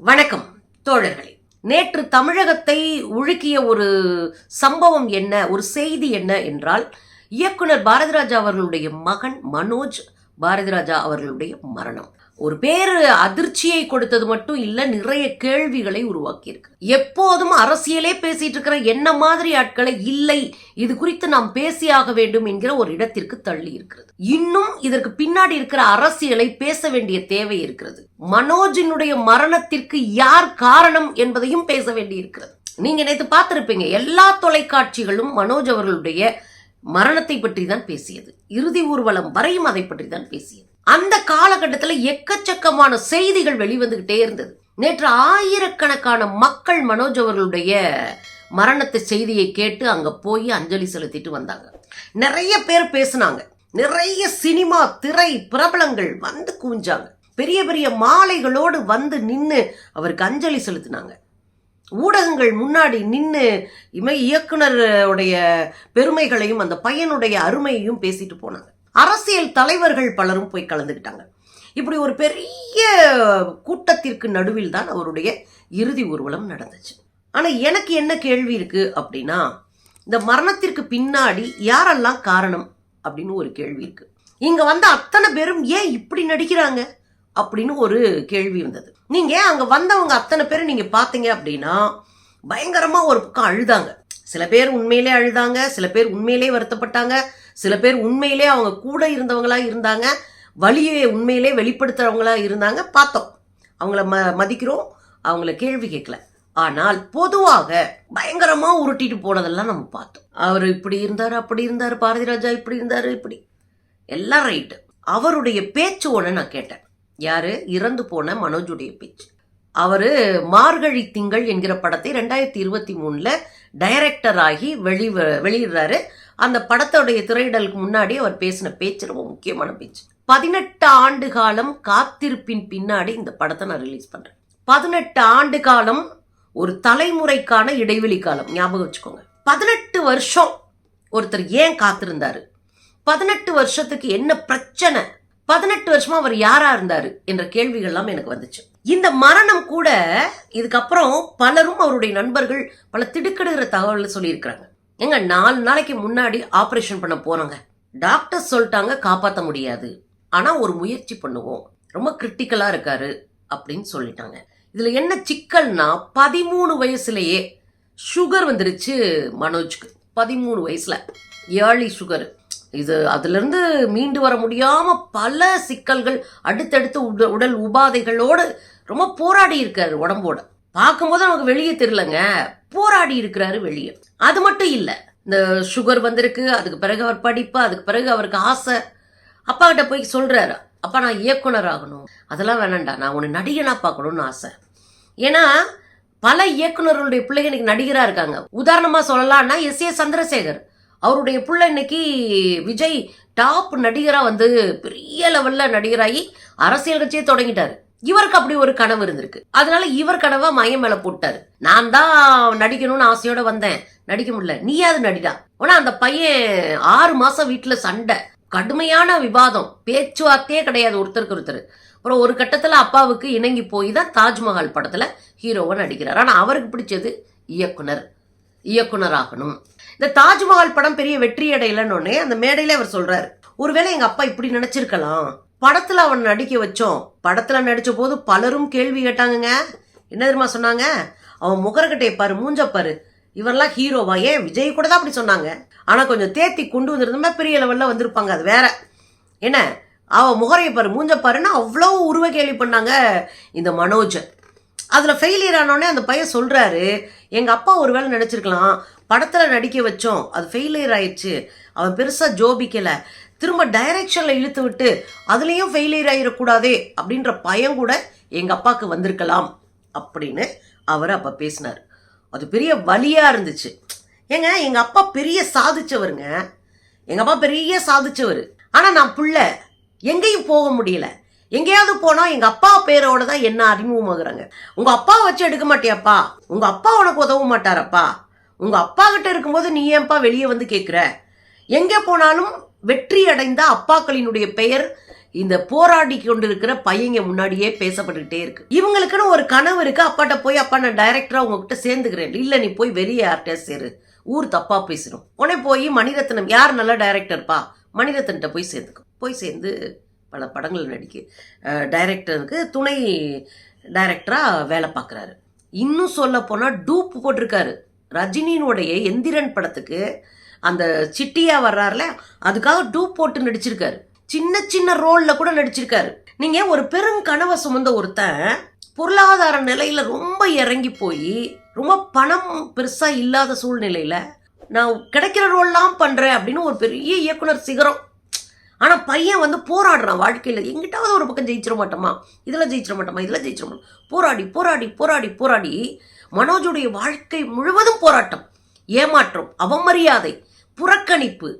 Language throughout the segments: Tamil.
வணக்கம் தோழர்களே. நேற்று தமிழகத்தை உழுக்கிய ஒரு சம்பவம் என்ன ஒரு செய்தி என்ன என்றால் இயக்குனர் பாரதிராஜா அவர்களுடைய மகன் மனோஜ் பாரதிராஜா அவர்களுடைய மரணம். ஒரு பேர் அதிர்ச்சியை கொடுத்தது மட்டும் இல்லை நிறைய கேள்விகளை உருவாக்கியிருக்கு. எப்போதும் அரசியலே பேசிட்டு இருக்கிற என்ன மாதிரி ஆட்களை இல்லை இது குறித்து நாம் பேசியாக வேண்டும் என்கிற ஒரு இடத்திற்கு தள்ளி இருக்கிறது இன்னும் இதற்கு பின்னாடி இருக்கிற அரசியலை பேச வேண்டிய தேவை இருக்கிறது. மனோஜினுடைய மரணத்திற்கு யார் காரணம் என்பதையும் பேச வேண்டி இருக்கிறது நீங்க நேற்று பார்த்திருப்பீங்க எல்லா தொலைக்காட்சிகளும் மனோஜ் அவர்களுடைய மரணத்தை பற்றி தான் பேசியது. இறுதி ஊர்வலம் வரையும் அதை பற்றி தான் பேசியது. அந்த காலகட்டத்தில் எக்கச்சக்கமான செய்திகள் வெளிவந்துகிட்டே இருந்தது. நேற்று ஆயிரக்கணக்கான மக்கள் மனோஜ் அவர்களுடைய மரணத்தை செய்தியை கேட்டு அங்க போய் அஞ்சலி செலுத்திட்டு வந்தாங்க. நிறைய பேர் பேசினாங்க. நிறைய சினிமா திரை பிரபலங்கள் வந்து குவிஞ்சாங்க. பெரிய பெரிய மாலைகளோடு வந்து நின்று அவருக்கு அஞ்சலி செலுத்தினாங்க. ஊடகங்கள் முன்னாடி நின்று இமை இயக்குனருடைய பெருமைகளையும் அந்த பையனுடைய அருமையையும் பேசிட்டு போனாங்க. அரசியல் தலைவர்கள் பலரும் போய் கலந்துக்கிட்டாங்க. இப்படி ஒரு பெரிய கூட்டத்திற்கு நடுவில் தான் அவருடைய இறுதி ஊர்வலம் நடந்துச்சு. ஆனால் எனக்கு என்ன கேள்வி இருக்குது அப்படின்னா இந்த மரணத்திற்கு பின்னாடி யாரெல்லாம் காரணம் அப்படின்னு ஒரு கேள்வி இருக்குது இங்கே வந்த அத்தனை பேரும் ஏன் இப்படி நடிக்கிறாங்க அப்படின்னு ஒரு கேள்வி இருந்தது. நீங்கள் அங்கே வந்தவங்க அத்தனை பேரும் நீங்கள் பார்த்தீங்க அப்படின்னா பயங்கரமாக ஒரு பக்கம் அழுதாங்க. சில பேர் உண்மையிலே அழுதாங்க சில பேர் உண்மையிலே வருத்தப்பட்டாங்க. சில பேர் உண்மையிலே அவங்க கூட இருந்தவங்களா இருந்தாங்க வழியை உண்மையிலே வெளிப்படுத்துறவங்களா இருந்தாங்க பார்த்தோம். அவங்கள ம மதிக்கிறோம் அவங்கள கேள்வி கேட்கல. ஆனால் பொதுவாக பயங்கரமா உருட்டிட்டு போனதெல்லாம் நம்ம பார்த்தோம். அவர் இப்படி இருந்தார் அப்படி இருந்தார் பாரதிராஜா இப்படி இருந்தார் இப்படி. எல்லாம் ரைட்டு. அவருடைய பேச்சு ஒன்று நான் கேட்டேன். யாரு? இறந்து போன மனோஜுடைய பேச்சு. அவரு மார்கழி திங்கள் என்கிற படத்தை ரெண்டாயிரத்தி இருபத்தி மூணுல டைரக்டர் ஆகி வெளி வெளியிடுறாரு. அந்த படத்தோடைய திரையிடலுக்கு முன்னாடி அவர் பேசின பேச்சு ரொம்ப முக்கியமான பேச்சு. பதினெட்டு ஆண்டு காலம் காத்திருப்பின் பின்னாடி இந்த படத்தை நான் ரிலீஸ் பண்றேன். பதினெட்டு ஆண்டு காலம் ஒரு தலைமுறைக்கான இடைவெளி காலம். ஞாபகம் வச்சுக்கோங்க. பதினெட்டு வருஷம் ஒருத்தர் ஏன் காத்திருந்தாரு? பதினெட்டு வருஷத்துக்கு என்ன பிரச்சனை? பதினெட்டு வருஷமா அவர் யாரா இருந்தாரு? என்ற கேள்விகள்லாம் எனக்கு வந்துச்சு. இந்த மரணம் கூட இதுக்கப்புறம் பலரும் அவருடைய நண்பர்கள் பல திடுக்கிடுகிற தகவல்களை சொல்லியிருக்கிறாங்க. எங்க நாலு நாளைக்கு முன்னாடி ஆப்ரேஷன் பண்ண போனோங்க டாக்டர் சொல்லிட்டாங்க காப்பாற்ற முடியாது. ஆனா ஒரு முயற்சி பண்ணுவோம். ரொம்ப கிரிட்டிக்கலா இருக்காரு அப்படின்னு சொல்லிட்டாங்க. இதுல என்ன சிக்கல்னா பதிமூணு வயசுலயே சுகர் வந்துருச்சு மனோஜ்க்கு. பதிமூணு வயசுல. ஏர்லி சுகர் இது அதுலேருந்து மீண்டு வர முடியாமல் பல சிக்கல்கள் அடுத்தடுத்து உடல் உபாதைகளோடு ரொம்ப போராடி இருக்காரு உடம்போட. பார்க்கும்போது நமக்கு வெளியே தெரியலங்க. போராடி இருக்கிறாரு வெளியே. அது மட்டும் இல்லை. இந்த சுகர் வந்திருக்கு அதுக்கு பிறகு அவர் படிப்பு அதுக்கு பிறகு அவருக்கு ஆசை. அப்பா கிட்ட போய் சொல்கிறாரு அப்பா நான் இயக்குனர் ஆகணும். அதெல்லாம் வேணாண்டா நான் உன்னை நடிகனாக பார்க்கணும்னு ஆசை. ஏன்னா பல இயக்குனர்களுடைய பிள்ளைங்க இன்னைக்கு நடிகராக இருக்காங்க. உதாரணமாக சொல்லலாம்னா எஸ். ஏ. சந்திரசேகர். அவருடைய பிள்ளை இன்னைக்கு விஜய் டாப் நடிகராக வந்து பெரிய லெவலில் நடிகராகி அரசியல் கட்சியே தொடங்கிட்டார். இவருக்கு அப்படி ஒரு கனவு இருந்திருக்கு. அதனால இவர் கனவா மையம் மேல போட்டாரு. நான் தான் நடிக்கணும்னு ஆசையோட வந்தேன். நடிக்க முடியல. நீயாவது நடிடா. ஆனா அந்த பையன் ஆறு மாசம் வீட்டுல சண்டை. கடுமையான விவாதம். பேச்சுவார்த்தையே கிடையாது. ஒருத்தருக்கு ஒருத்தர். அப்புறம் ஒரு கட்டத்துல அப்பாவுக்கு இணங்கி போய் தான் தாஜ்மஹால் படத்துல ஹீரோவா நடிக்கிறார். ஆனா அவருக்கு பிடிச்சது இயக்குனர். இயக்குனர் ஆகணும். இந்த தாஜ்மஹால் படம் பெரிய வெற்றி அடையலன்னு அந்த மேடையில அவர் சொல்றாரு. ஒருவேளை எங்க அப்பா இப்படி நினைச்சிருக்கலாம். படத்தில் அவன் நடிக்க வச்சோம். படத்தில் நடித்த போது பலரும் கேள்வி கேட்டாங்கங்க. என்ன தெரியுமா சொன்னாங்க? அவன் முகரக்கட்டையை பாரு மூஞ்ச பாரு. இவரெல்லாம் ஹீரோவா ஏன்? விஜய் கூட தான் அப்படி சொன்னாங்க. ஆனால் கொஞ்சம் தேத்தி கொண்டு வந்திருந்தோம்னா பெரிய லெவலில் வந்திருப்பாங்க அது வேற. என்ன? அவன் முகரையை பாரு மூஞ்ச பாருன்னா அவ்வளோ உருவ கேள்வி பண்ணாங்க இந்த மனோஜ். அதில் ஃபெயிலியர் ஆனோடனே அந்த பையன் சொல்கிறாரு எங்கள் அப்பா ஒரு வேளை நினச்சிருக்கலாம் படத்தில் நடிக்க வச்சோம். அது ஃபெயிலியர் ஆயிடுச்சு. அவன் பெருசாக ஜோபிக்கலை. திரும்ப டைரக்ஷனில் இழுத்து விட்டு அதுலேயும் ஃபெயிலியர் ஆகிடக்கூடாதே அப்படின்ற பயம் கூட எங்கள் அப்பாவுக்கு வந்திருக்கலாம் அப்படின்னு அவர் அப்போ பேசினார். அது பெரிய வலியாக இருந்துச்சு. ஏங்க எங்கள் அப்பா பெரிய சாதிச்சவருங்க. எங்கள் அப்பா பெரிய சாதிச்சவர். ஆனால் நான் புள்ள. எங்கேயும் போக முடியல. எங்கேயாவது போனால் எங்கள் அப்பா பேரோட தான் என்ன அறிமுகமாகறாங்க. உங்கள் அப்பா வச்சு எடுக்க மாட்டியாப்பா? உங்கள் அப்பா உனக்கு உதவ மாட்டாரப்பா? உங்கள் அப்பா கிட்ட இருக்கும்போது நீ ஏன்பா வெளியே வந்து கேட்குற எங்கே போனாலும் வெற்றி அடைந்த அப்பாக்களினுடைய பெயர் இந்த போராடி கொண்டிருக்கிற பையங்க முன்னாடியே பேசப்பட்டுக்கிட்டே இருக்கு. இவங்களுக்குன்னு ஒரு கனவு இருக்கு. அப்பாட்ட போய் அப்பா நான் டைரக்டரா உங்ககிட்ட சேர்ந்துக்கிறேன். இல்ல நீ போய் வெளியே யார்கிட்ட சேரு. ஊர் தப்பா பேசிடும் உடனே போய் மணிரத்னம் யார் நல்ல டைரக்டர்ப்பா மணிரத்ன்கிட்ட போய் சேர்ந்துக்கும் போய் சேர்ந்து பல படங்கள் நடிக்க டைரக்டருக்கு துணை டைரக்டராக வேலை பார்க்குறாரு. இன்னும் சொல்ல போனால் டூப் போட்டிருக்காரு. ரஜினியினுடைய எந்திரன் படத்துக்கு அந்த சிட்டியா வர்றாருல அதுக்காக டூப் போட்டு நடிச்சிருக்காரு. சின்ன சின்ன ரோல்ல கூட நடிச்சிருக்காரு. நீங்க ஒரு பெரும் கனவை சுமந்த ஒருத்தன் பொருளாதார நிலையில ரொம்ப இறங்கி போய் ரொம்ப பணம் பெருசா இல்லாத சூழ்நிலையில நான் கிடைக்கிற ரோல்லாம் பண்றேன் அப்படின்னு ஒரு பெரிய இயக்குனர் சிகரம். ஆனால் பையன் வந்து போராடுறான் வாழ்க்கையில். எங்கிட்டாவது ஒரு பக்கம் ஜெயிச்சிட மாட்டோமா? இதில் ஜெயிச்சிட மாட்டோமா? இதில் ஜெயிச்சிட மாட்டோம்? போராடி போராடி போராடி போராடி மனோஜுடைய வாழ்க்கை முழுவதும் போராட்டம் ஏமாற்றம் அவமரியாதை புறக்கணிப்பு.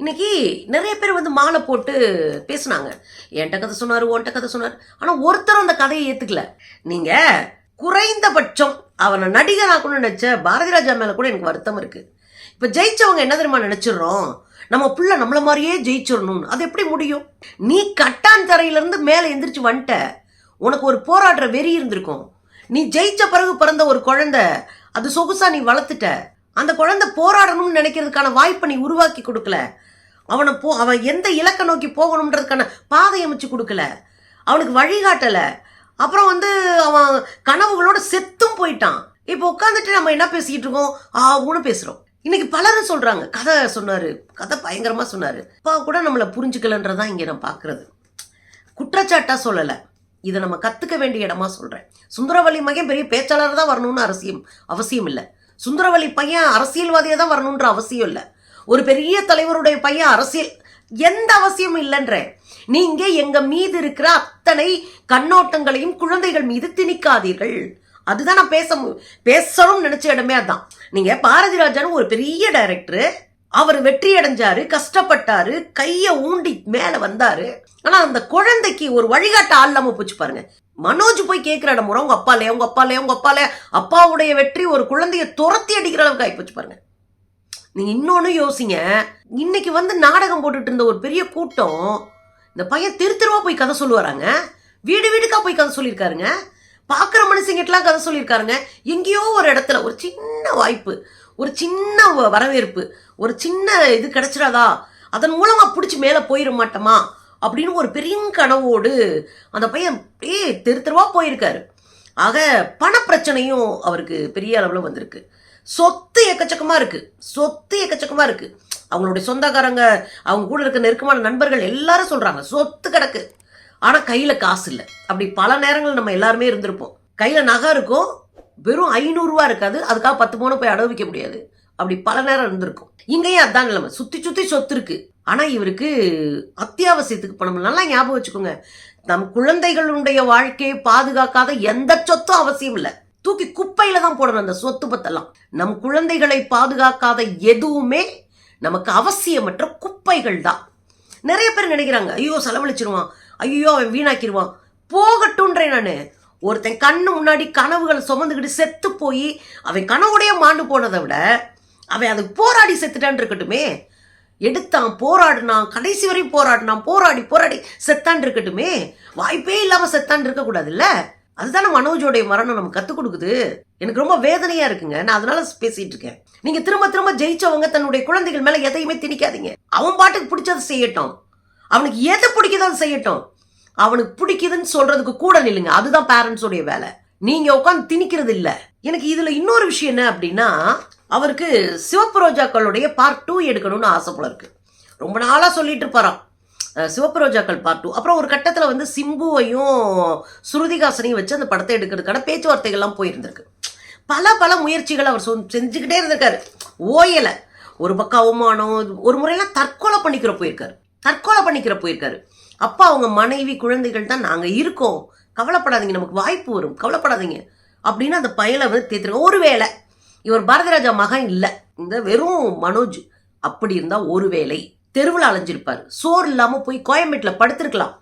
இன்னைக்கு நிறைய பேர் வந்து மாலை போட்டு பேசுனாங்க. என்கிட்ட கதை சொன்னார் உன்கிட்ட கதை சொன்னார். ஆனால் ஒருத்தரும் அந்த கதையை ஏற்றுக்கல நீங்கள் குறைந்தபட்சம் அவனை நடிகராக்கணும்னு நினச்ச பாரதி ராஜா மேலே கூட எனக்கு வருத்தம் இருக்குது இப்போ ஜெயிச்சவங்க என்ன தெரியுமா நினச்சிடுறோம்? நம்ம பிள்ளை நம்மள மாதிரியே ஜெயிச்சிடணும்னு அது எப்படி முடியும்? நீ கட்டான் தரையிலேருந்து மேலே எந்திரிச்சு வந்துட்ட. உனக்கு ஒரு போராடுற வெறி இருந்திருக்கும். நீ ஜெயிச்ச பிறகு பிறந்த ஒரு குழந்தை அது சொகுசா நீ வளர்த்துட்ட. அந்த குழந்தை போராடணும்னு நினைக்கிறதுக்கான வாய்ப்பை நீ உருவாக்கி கொடுக்கல. அவனை போ அவன் எந்த இலக்கை நோக்கி போகணுன்றதுக்கான பாதை அமைச்சு கொடுக்கல. அவனுக்கு வழிகாட்டலை. அப்புறம் வந்து அவன் கனவுகளோட செத்தும் போயிட்டான். இப்போ உட்காந்துட்டு நம்ம என்ன பேசிக்கிட்டு இருக்கோம்? ஆவுன்னு பேசுகிறோம் இன்னைக்கு பலரும் சொல்கிறாங்க கதை சொன்னாரு. கதை பயங்கரமாக சொன்னாரு. அப்பா கூட நம்மளை புரிஞ்சுக்கலன்றதான் இங்கே நான் பார்க்குறது குற்றச்சாட்டாக சொல்லலை. இதை நம்ம கற்றுக்க வேண்டிய இடமா சொல்கிறேன் சுந்தரவல்லி மகன் பெரிய பேச்சாளர் தான் வரணும்னு அவசியம் அவசியம் இல்லை. சுந்தரவல்லி பையன் அரசியல்வாதியாக தான் வரணுன்ற அவசியம் இல்லை. ஒரு பெரிய தலைவருடைய பையன் அரசியல் எந்த அவசியமும் இல்லைன்றேன் நீங்க எங்க மீது இருக்கிற அத்தனை கண்ணோட்டங்களையும் குழந்தைகள் மீது திணிக்காதீர்கள். அதுதான் நான் பேச மு- பேசணும்னு நினைச்ச இடமே அதான். நீங்க பாரதி ஒரு பெரிய டைரக்டரு அவர் வெற்றி அடைஞ்சாரு கஷ்டப்பட்டாரு கைய ஊண்டி மேல வந்தாரு. ஆனா அந்த குழந்தைக்கு ஒரு வழிகாட்ட ஆள் இல்லாம போச்சு பாருங்க. மனோஜ் போய் கேட்குற இடம் முறை உங்கள் அப்பாலே உங்க அப்பாலே உங்கள் அப்பாலே. அப்பாவுடைய வெற்றி ஒரு குழந்தைய துரத்தி அடிக்கிற அளவுக்கு ஆயிப்போச்சு பாருங்க. நீங்கள் இன்னொன்று யோசிங்க. இன்னைக்கு வந்து நாடகம் போட்டுட்டு இருந்த ஒரு பெரிய கூட்டம் இந்த பையன் திரு திருவா போய் கதை சொல்லுவாராங்க. வீடு வீடுக்கா போய் கதை சொல்லியிருக்காருங்க. பார்க்குற மனுஷங்கிட்டலாம் கதை சொல்லியிருக்காருங்க. எங்கேயோ ஒரு இடத்துல ஒரு சின்ன வாய்ப்பு ஒரு சின்ன வ- வரவேற்பு ஒரு சின்ன இது கிடைச்சிடாதா? அதன் மூலமாக பிடிச்சி மேலே போயிட மாட்டோமா? அப்படின்னு ஒரு பெரிய கனவோடு அந்த பையன் அப்படியே தெரு தெருவாக போயிருக்காரு. ஆக பணப்பிரச்சனையும் அவருக்கு பெரிய அளவில் வந்திருக்கு. சொத்து எக்கச்சக்கமாக இருக்குது சொத்து எக்கச்சக்கமாக இருக்குது அவங்களுடைய சொந்தக்காரங்க அவங்க கூட இருக்க நெருக்கமான நண்பர்கள் எல்லாரும் சொல்கிறாங்க சொத்து கிடக்கு. ஆனால் கையில் காசு இல்லை. அப்படி பல நேரங்கள் நம்ம எல்லாருமே இருந்திருப்போம். கையில் நகை இருக்கும் வெறும் ஐநூறுரூவா இருக்காது. அதுக்காக பத்து பவுனை போய் அடவு வைக்க முடியாது. அப்படி பல நேரம் இருந்திருக்கும். இங்கேயும் அதான் நிலைமை. சுற்றி சுற்றி சொத்து இருக்குது ஆனால் இவருக்கு அத்தியாவசியத்துக்கு பணம் நல்லா ஞாபகம் வச்சுக்கோங்க. நம் குழந்தைகளுடைய வாழ்க்கையை பாதுகாக்காத எந்த சொத்தும் அவசியம் இல்லை. தூக்கி குப்பையில தான் போடணும் அந்த சொத்து பத்தெல்லாம். நம் குழந்தைகளை பாதுகாக்காத எதுவுமே நமக்கு அவசியமற்ற குப்பைகள் தான். நிறைய பேர் நினைக்கிறாங்க ஐயோ செலவழிச்சிருவான். ஐயோ அவன் வீணாக்கிடுவான் போகட்டும்ன்றேன் நான். ஒருத்தன் கண்ணு முன்னாடி கனவுகளை சுமந்துக்கிட்டு செத்து போய் அவன் கனவுடைய மாண்டு போனதை விட அவன் அதுக்கு போராடி செத்துட்டான் இருக்கட்டுமே. எடுத்தான் போராடினான் கடைசி வரையும் போராடினான் போராடி போராடி செத்தான் இருக்கட்டுமே. வாய்ப்பே இல்லாம செத்தான் இருக்கக்கூடாதுல்ல? அதுதானே மனோஜோடைய மரணம் நமக்கு கற்றுக் கொடுக்குது. எனக்கு ரொம்ப வேதனையா இருக்குங்க. நான் அதனால பேசிட்டு இருக்கேன். நீங்க திரும்ப திரும்ப ஜெயிச்சவங்க தன்னுடைய குழந்தைகள் மேல எதையுமே திணிக்காதீங்க. அவன் பாட்டுக்கு பிடிச்சதை செய்யட்டும். அவனுக்கு எது பிடிக்குதோ அதை செய்யட்டும். அவனுக்கு பிடிக்குதுன்னு சொல்றதுக்கு கூட நில்லுங்க. அதுதான் பேரண்ட்ஸோடைய வேலை. நீங்க உட்காந்து திணிக்கிறது இல்ல எனக்கு இதுல இன்னொரு விஷயம் என்ன அப்படின்னா அவருக்கு சிவப்பு ரோஜாக்களுடைய பார்ட் டூ எடுக்கணும்னு ஆசை போல இருக்கு. ரொம்ப நாளாக சொல்லிட்டு இருப்பாராம். சிவப்பு ரோஜாக்கள் பார்ட் டூ அப்புறம் ஒரு கட்டத்தில் வந்து சிம்புவையும் ஸ்ருதிகாசனையும் வச்சு அந்த படத்தை எடுக்கிறதுக்கான பேச்சுவார்த்தைகள்லாம் போயிருந்திருக்கு. பல பல முயற்சிகள் அவர் செஞ்சுக்கிட்டே இருந்திருக்காரு. ஓயலை. ஒரு பக்கம் அவமானம் ஒரு முறையெல்லாம் தற்கொலை பண்ணிக்கிற போயிருக்காரு. தற்கொலை பண்ணிக்கிற போயிருக்காரு. அப்பா அவங்க மனைவி குழந்தைகள் தான் நாங்கள் இருக்கோம். கவலைப்படாதீங்க நமக்கு வாய்ப்பு வரும். கவலைப்படாதீங்க. அப்படின்னு அந்த பயலை வந்து ஒரு ஒருவேளை இவர் பாரதிராஜா மகன் இல்லை. இந்த வெறும் மனோஜ் அப்படி இருந்தால் ஒருவேளை தெருவில் அலைஞ்சிருப்பார். சோறு இல்லாமல் போய் கோயம்பேட்டில் படுத்திருக்கலாம்.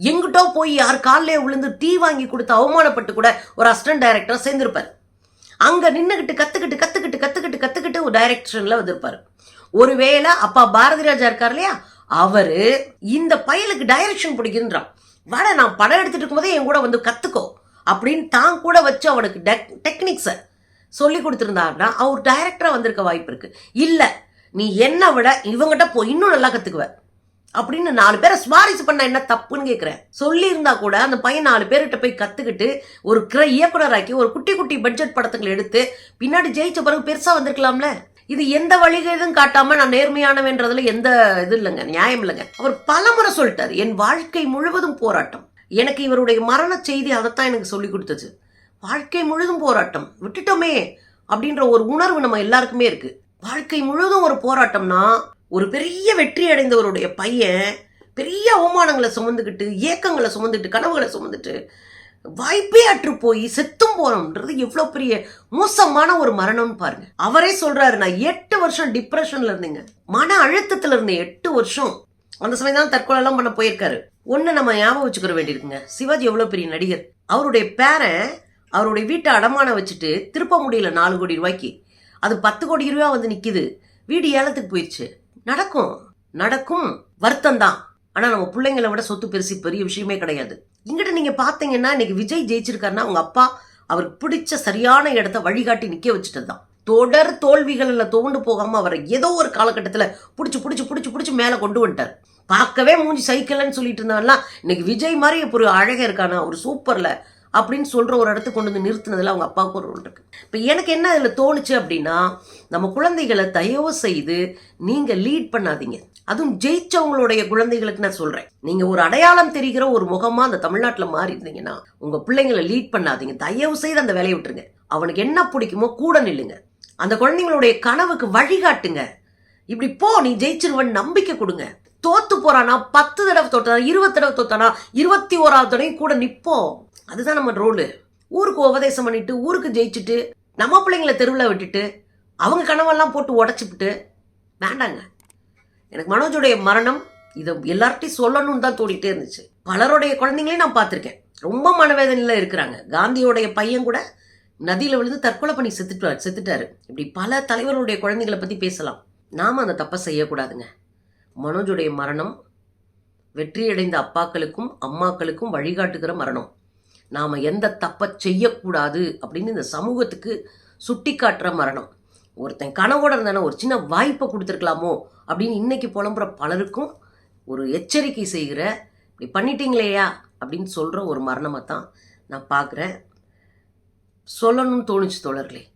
எங்கிட்டோ போய் யார் காலிலே விழுந்து டீ வாங்கி கொடுத்து அவமானப்பட்டு கூட ஒரு அசிஸ்டன்ட் டைரக்டராக சேர்ந்திருப்பார். அங்கே நின்றுக்கிட்டு கற்றுக்கிட்டு கற்றுக்கிட்டு கற்றுக்கிட்டு கற்றுக்கிட்டு ஒரு டைரக்ஷனில் வந்திருப்பார். ஒருவேளை அப்பா பாரதி ராஜா இருக்கார் இல்லையா? அவர் இந்த பயலுக்கு டைரக்ஷன் பிடிக்குன்றான். வேட நான் படம் எடுத்துட்டு இருக்கும்போதே என் கூட வந்து கற்றுக்கோ அப்படின்னு தான் கூட வச்சு அவனுக்கு டெக் டெக்னிக்ஸை சொல்லி கொடுத்துருந்தாருன்னா அவர் டைரக்டராக வந்திருக்க வாய்ப்பு இருக்குது இல்லை நீ என்னை விட இவங்கிட்ட போய் இன்னும் நல்லா கற்றுக்குவ அப்படின்னு நாலு பேரை சுவாரிசு பண்ண என்ன தப்புன்னு கேட்குறேன் சொல்லியிருந்தா கூட அந்த பையன் நாலு பேர்கிட்ட போய் கற்றுக்கிட்டு ஒரு கிர இயக்குனராக்கி ஒரு குட்டி குட்டி பட்ஜெட் படத்துங்களை எடுத்து பின்னாடி ஜெயிச்ச பிறகு பெருசாக வந்திருக்கலாம்ல? இது எந்த வழிகளும் காட்டாம நான் நேர்மையானவன்றதுல எந்த இது இல்லைங்க நியாயம் இல்லைங்க. அவர் பலமுறை சொல்லிட்டார் என் வாழ்க்கை முழுவதும் போராட்டம். எனக்கு இவருடைய மரண செய்தி அதைத்தான் எனக்கு சொல்லி கொடுத்தது. வாழ்க்கை முழுதும் போராட்டம். விட்டுட்டோமே அப்படின்ற ஒரு உணர்வு நம்ம எல்லாருக்குமே இருக்கு. வாழ்க்கை முழுதும் ஒரு போராட்டம்னா ஒரு பெரிய வெற்றி அடைந்தவருடைய பையன் பெரிய அவமானங்களை சுமந்துக்கிட்டு ஏக்கங்களை சுமந்துட்டு கனவுகளை சுமந்துட்டு வாய்ப்பே அற்று போய் செத்தும் போறோம்ன்றது எவ்வளோ பெரிய மோசமான ஒரு மரணம்னு பாருங்க. அவரே சொல்றாரு நான் எட்டு வருஷம் டிப்ரெஷன்ல இருந்தேங்க. மன அழுத்தத்துல இருந்தேன் எட்டு வருஷம். அந்த சமயம் தான் தற்கொலை எல்லாம் பண்ண போயிருக்காரு. ஒன்று நம்ம ஞாபகம் வச்சுக்கிற வேண்டியிருக்குங்க. சிவாஜி எவ்வளோ பெரிய நடிகர். அவருடைய பேரன் அவருடைய வீட்டை அடமான வச்சுட்டு திருப்ப முடியல நாலு கோடி ரூபாய்க்கு. அது பத்து கோடி ரூபா வந்து நிற்கிது வீடு ஏலத்துக்கு போயிடுச்சு நடக்கும். நடக்கும். வருத்தம் தான் ஆனால் நம்ம பிள்ளைங்களை விட சொத்து பெருசு பெரிய விஷயமே கிடையாது. இங்கிட்ட நீங்கள் பார்த்தீங்கன்னா இன்னைக்கு விஜய் ஜெயிச்சிருக்காருன்னா அவங்க அப்பா அவருக்கு பிடிச்ச சரியான இடத்த வழிகாட்டி நிற்க வச்சுட்டது தான் தொடர் தோல்விகளில் தோண்டு போகாமல் அவரை ஏதோ ஒரு காலகட்டத்தில் பிடிச்சி பிடிச்சி பிடிச்சி பிடிச்சி மேலே கொண்டு வந்துட்டார். பார்க்கவே மூஞ்சி சைக்கிள்னு சொல்லிட்டு இருந்தவன்லாம் இன்னைக்கு விஜய் மாதிரி ஒரு அழகாக இருக்கானா ஒரு சூப்பரில் அப்படின்னு சொல்கிற ஒரு இடத்துக்கு கொண்டு வந்து நிறுத்தினதில் அவங்க அப்பாவுக்கு ஒரு ரோல் இருக்குது இப்போ எனக்கு என்ன அதில் தோணுச்சு அப்படின்னா நம்ம குழந்தைகளை தயவு செய்து நீங்கள் லீட் பண்ணாதீங்க. அதுவும் ஜெயிச்சவங்களுடைய குழந்தைகளுக்கு நான் சொல்கிறேன் நீங்கள் ஒரு அடையாளம் தெரிகிற ஒரு முகமாக அந்த தமிழ்நாட்டில் மாறி இருந்தீங்கன்னா உங்கள் பிள்ளைங்களை லீட் பண்ணாதீங்க. தயவு செய்து அந்த வேலையை விட்டுருங்க. அவனுக்கு என்ன பிடிக்குமோ கூட நில்லுங்க. அந்த குழந்தைங்களுடைய கனவுக்கு வழிகாட்டுங்க. இப்படி போ நீ ஜெயிச்சிருவன் நம்பிக்கை கொடுங்க. தோத்து போறானா பத்து தடவை தோட்டானா இருபது தடவை தோத்தானா இருபத்தி ஓராவது தடவையும் கூட நிப்போம். அதுதான் நம்ம ரோலு ஊருக்கு உபதேசம் பண்ணிட்டு ஊருக்கு ஜெயிச்சுட்டு நம்ம பிள்ளைங்களை தெருவில் விட்டுட்டு அவங்க கனவெல்லாம் போட்டு உடச்சிப்புட்டு வேண்டாங்க. எனக்கு மனோஜுடைய மரணம் இதை எல்லார்ட்டையும் சொல்லணும்னு தான் தோடிட்டே இருந்துச்சு. பலருடைய குழந்தைங்களையும் நான் பார்த்துருக்கேன். ரொம்ப மனவேதனையில் இருக்கிறாங்க. காந்தியோடைய பையன் கூட நதியில் விழுந்து தற்கொலை பண்ணி செத்துட்டார் செத்துட்டாரு. இப்படி பல தலைவருடைய குழந்தைங்களை பற்றி பேசலாம். நாம் அந்த தப்பை செய்யக்கூடாதுங்க. மனோஜுடைய மரணம் வெற்றியடைந்த அப்பாக்களுக்கும் அம்மாக்களுக்கும் வழிகாட்டுகிற மரணம். நாம் எந்த தப்பை செய்யக்கூடாது அப்படின்னு இந்த சமூகத்துக்கு சுட்டி காட்டுற மரணம். ஒருத்தன் கனவோட இருந்தானே ஒரு சின்ன வாய்ப்பை கொடுத்துருக்கலாமோ அப்படின்னு இன்னைக்கு புலம்புற பலருக்கும் ஒரு எச்சரிக்கை செய்கிற இப்படி பண்ணிட்டீங்களேயா? அப்படின்னு சொல்கிற ஒரு மரணமாக தான் நான் பார்க்குறேன் சொல்லணும்னு தோணுச்சு தோழர்களே.